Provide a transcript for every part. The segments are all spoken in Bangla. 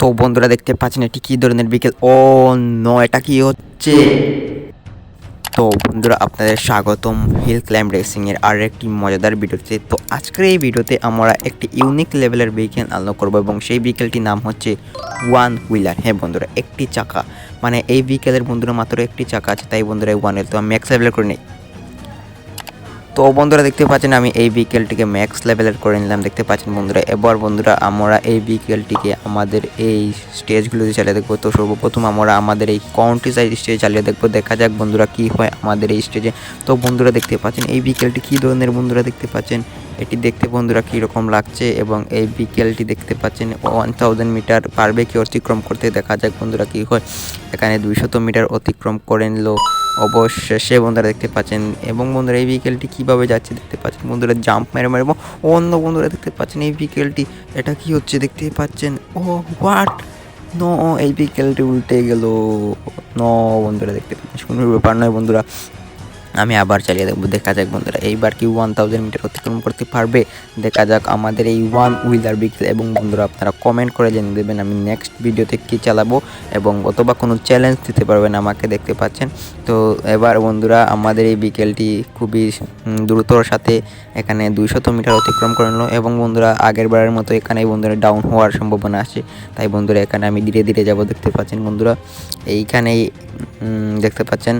তো বন্ধুরা দেখতে পাচ্ছেন এটি কী ধরনের বিকেল? ও নো এটা কি হচ্ছে? তো বন্ধুরা আপনাদের স্বাগতম হিল ক্লাইম্ব রেসিং এর আর একটি মজাদার ভিডিওতে। তো আজকের এই ভিডিওতে আমরা একটি ইউনিক লেভেলের ভেহিকেল আনলক করব এবং সেই ভেহিকেলটির নাম হচ্ছে ওয়ান হুইলার হ্যাঁ বন্ধুরা, একটি চাকা। মানে এই ভেহিকেলের বন্ধুরা মাত্র একটি চাকা আছে, তাই বন্ধুরা ওয়ান হুইল তো আমি ম্যাক্স করে নিই। তো বন্ধুরা দেখতে পাচ্ছেন আমি এই বিকেলটিকে ম্যাক্স লেভেলের করে নিলাম। দেখতে পাচ্ছেন বন্ধুরা, এবার বন্ধুরা আমরা এই বিকেলটিকে আমাদের এই স্টেজগুলোতে চালিয়ে দেখব। তো সর্বপ্রথম আমরা আমাদের এই কাউন্টি সাইড স্টেজ চালিয়ে দেখব। দেখা যাক বন্ধুরা কি হয় আমাদের এই স্টেজে তো বন্ধুরা দেখতে পাচ্ছেন, এই বিকেলটি কী ধরনের বন্ধুরা দেখতে পাচ্ছেন? এটি দেখতে বন্ধুরা কীরকম লাগছে এবং এই বিকেলটি দেখতে পাচ্ছেন ওয়ান থাউজেন্ড মিটার পারবে কি অতিক্রম করতে দেখা যাক বন্ধুরা কী হয়। এখানে দুইশত মিটার অতিক্রম করে নিল। অবশেষে বন্ধুরা দেখতে পাচ্ছেন, এবং বন্ধুরা এই ভেহিকেলটি কীভাবে যাচ্ছে দেখতে পাচ্ছেন। বন্ধুরা জাম্প মেরে মেরে, এবং অন্য বন্ধুরা দেখতে পাচ্ছেন, এই ভেহিকেলটি এটা কি হচ্ছে দেখতে পাচ্ছেন? ও হোয়াট ন এই ভেহিকেলটি উল্টে গেল। ন বন্ধুরা দেখতে পাচ্ছেন, কোনো ব্যাপার নয় বন্ধুরা। আমি আবার চালিয়ে দেখব। দেখা যাক, বন্ধুরা। এইবার কি ওয়ান থাউজেন্ড মিটার অতিক্রম করতে পারবে? দেখা যাক আমাদের এই ওয়ান হুইলার বিকেল এবং বন্ধুরা, আপনারা কমেন্ট করে জেনে দেবেন আমি নেক্সট ভিডিওতে কী চালাবো এবং অথবা কোনো চ্যালেঞ্জ দিতে পারবেন আমাকে দেখতে পাচ্ছেন। তো এবার বন্ধুরা, আমাদের এই বিকেলটি খুবই দ্রুতর সাথে এখানে দুইশত মিটার অতিক্রম করে নিল এবং বন্ধুরা, আগের বারের মতো এখানে বন্ধুরা ডাউন হওয়ার সম্ভাবনা আছে। তাই বন্ধুরা, এখানে আমি ধীরে ধীরে যাব, দেখতে পাচ্ছেন বন্ধুরা। এইখানেই দেখতে পাচ্ছেন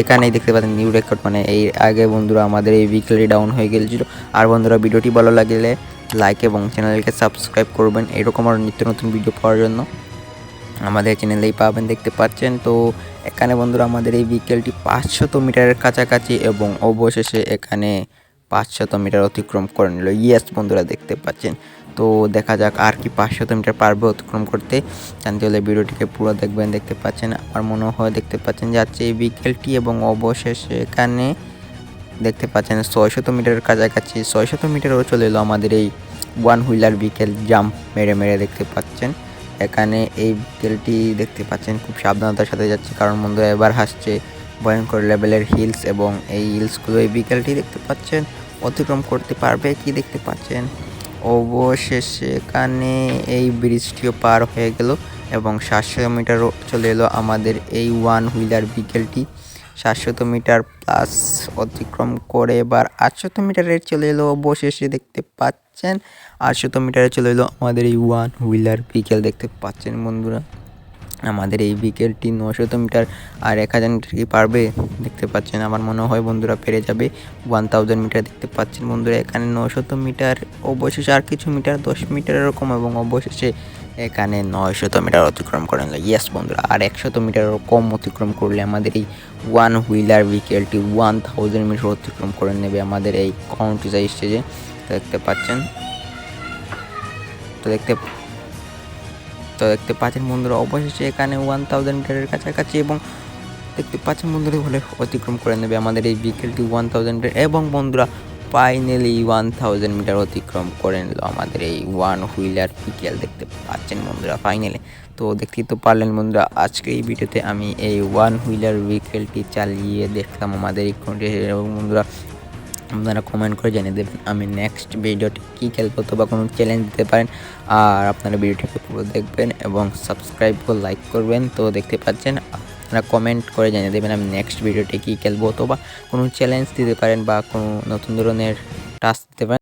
এখানেই দেখতে পাচ্ছেন নিউ রেকর্ড মানে এই আগে বন্ধুরা আমাদের এই উইকলি ডাউন হয়ে গিয়েছিল আর বন্ধুরা ভিডিওটি ভালো লাগলে লাইক এবং চ্যানেলকে সাবস্ক্রাইব করবেন। এরকম আরও নিত্য নতুন ভিডিও পাওয়ার জন্য আমাদের চ্যানেলেই পাবেন, দেখতে পাচ্ছেন। তো এখানে বন্ধুরা আমাদের এই বিকেলটি পাঁচশত মিটারের কাছাকাছি এবং অবশেষে এখানে পাঁচশত মিটার অতিক্রম করে নিল। ইয়েস বন্ধুরা, দেখতে পাচ্ছেন। তো দেখা যাক আর কি পাঁচশত মিটার পারবে অতিক্রম করতে। জানতে হলে ভিডিওটিকে পুরো দেখবেন, দেখতে পাচ্ছেন। আমার মনে হয় দেখতে পাচ্ছেন যাচ্ছে এই বিকেলটি এবং অবশেষে এখানে দেখতে পাচ্ছেন ছয়শত মিটারের কাছাকাছি, ছয়শত মিটারও চলে এলো আমাদের এই ওয়ান হুইলার বিকেল জাম্প মেরে মেরে দেখতে পাচ্ছেন। এখানে এই বিকেলটি দেখতে পাচ্ছেন খুব সাবধানতার সাথে যাচ্ছে, কারণ বন্ধুরা এবার হাসছে ভয়ঙ্কর লেভেলের হিলস এবং এই হিলসগুলো এই বিকেলটি দেখতে পাচ্ছেন। অতিক্রম করতে পারবে কি দেখতে পাচ্ছেন? অবশেষে কানে এই ব্রিজটিও পার হয়ে গেল এবং সাতশো মিটারও চলে এলো আমাদের এই ওয়ান হুইলার বিকেলটি সাতশত মিটার প্লাস অতিক্রম করে এবার আটশত মিটারের চলে এলো অবশেষে দেখতে পাচ্ছেন। আটশত মিটারে চলে এলো আমাদের এই ওয়ান হুইলার বিকেল দেখতে পাচ্ছেন বন্ধুরা। আমাদের এই বিকেলটি নশত মিটার আর এক হাজার মিটার কি পারবে দেখতে পাচ্ছেন। আমার মনে হয় বন্ধুরা পেরে যাবে। ওয়ান থাউজেন্ড মিটার দেখতে পাচ্ছেন বন্ধুরা। এখানে নশত মিটার, অবশেষে আর কিছু মিটার, দশ মিটার এরকম এবং অবশেষে এখানে নয়শত মিটার অতিক্রম করে নিল ইয়েস বন্ধুরা, আর একশত মিটারেরও কম অতিক্রম করলে আমাদের এই ওয়ান হুইলার বিকেলটি ওয়ান থাউজেন্ড মিটার অতিক্রম করে নেবে আমাদের এই কাউন্টি স্টেজে দেখতে পাচ্ছেন? তো দেখতে তো দেখতে পাচ্ছেন বন্ধুরা, অবশেষে এখানে ওয়ান থাউজেন্ড মিটারের কাছাকাছি এবং দেখতে পাচ্ছেন বন্ধুরা হলে অতিক্রম করে নেবে আমাদের এই বিকেলটি ওয়ান থাউজেন্ড এবং বন্ধুরা ফাইনালি ওয়ান থাউজেন্ড মিটার অতিক্রম করে নিল আমাদের এই ওয়ান হুইলার বিকেল দেখতে পাচ্ছেন বন্ধুরা ফাইনালি তো দেখতেই তো পারলেন বন্ধুরা, আজকে এই ভিডিওতে আমি এই ওয়ান হুইলার বিকেলটি চালিয়ে দেখলাম আমাদের এই কোনটি এবং বন্ধুরা আপনারা কমেন্ট করে জানিয়ে দেবেন আমি নেক্সট ভিডিওটি কী খেলব অথবা কোনো চ্যালেঞ্জ দিতে পারেন। আর আপনারা ভিডিওটিকে পুরো দেখবেন এবং সাবস্ক্রাইব ও লাইক করবেন। তো দেখতে পাচ্ছেন, আপনারা কমেন্ট করে জানিয়ে দেবেন আমি নেক্সট ভিডিওটি কী খেলব অথবা কোনো চ্যালেঞ্জ দিতে পারেন বা কোনো নতুন ধরনের টাস্ক দিতে পারেন।